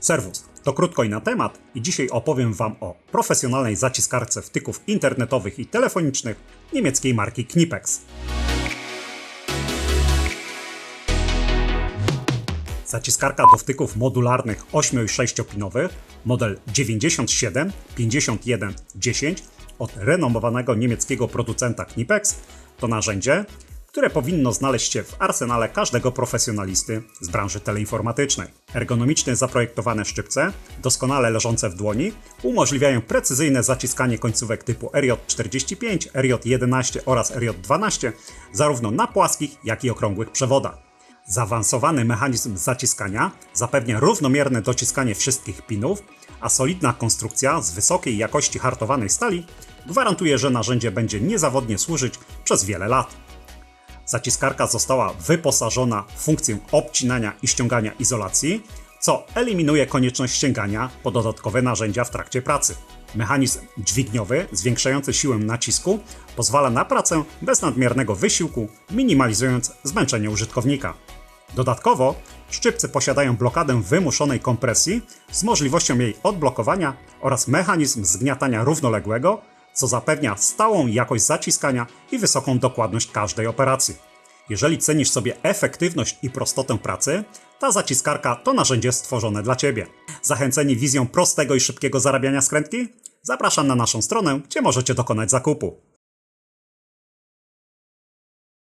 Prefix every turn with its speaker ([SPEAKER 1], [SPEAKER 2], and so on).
[SPEAKER 1] Serwus, to krótko i na temat i dzisiaj opowiem Wam o profesjonalnej zaciskarce wtyków internetowych i telefonicznych niemieckiej marki Knipex. Zaciskarka do wtyków modularnych 8 i 6-pinowych, model 97 51 10 od renomowanego niemieckiego producenta Knipex to narzędzie, które powinno znaleźć się w arsenale każdego profesjonalisty z branży teleinformatycznej. Ergonomicznie zaprojektowane szczypce, doskonale leżące w dłoni, umożliwiają precyzyjne zaciskanie końcówek typu RJ45, RJ11 oraz RJ12 zarówno na płaskich, jak i okrągłych przewodach. Zaawansowany mechanizm zaciskania zapewnia równomierne dociskanie wszystkich pinów, a solidna konstrukcja z wysokiej jakości hartowanej stali gwarantuje, że narzędzie będzie niezawodnie służyć przez wiele lat. Zaciskarka została wyposażona w funkcję obcinania i ściągania izolacji, co eliminuje konieczność sięgania po dodatkowe narzędzia w trakcie pracy. Mechanizm dźwigniowy zwiększający siłę nacisku pozwala na pracę bez nadmiernego wysiłku, minimalizując zmęczenie użytkownika. Dodatkowo szczypce posiadają blokadę wymuszonej kompresji z możliwością jej odblokowania oraz mechanizm zgniatania równoległego, co zapewnia stałą jakość zaciskania i wysoką dokładność każdej operacji. Jeżeli cenisz sobie efektywność i prostotę pracy, ta zaciskarka to narzędzie stworzone dla Ciebie. Zachęceni wizją prostego i szybkiego zarabiania skrętki? Zapraszam na naszą stronę, gdzie możecie dokonać zakupu.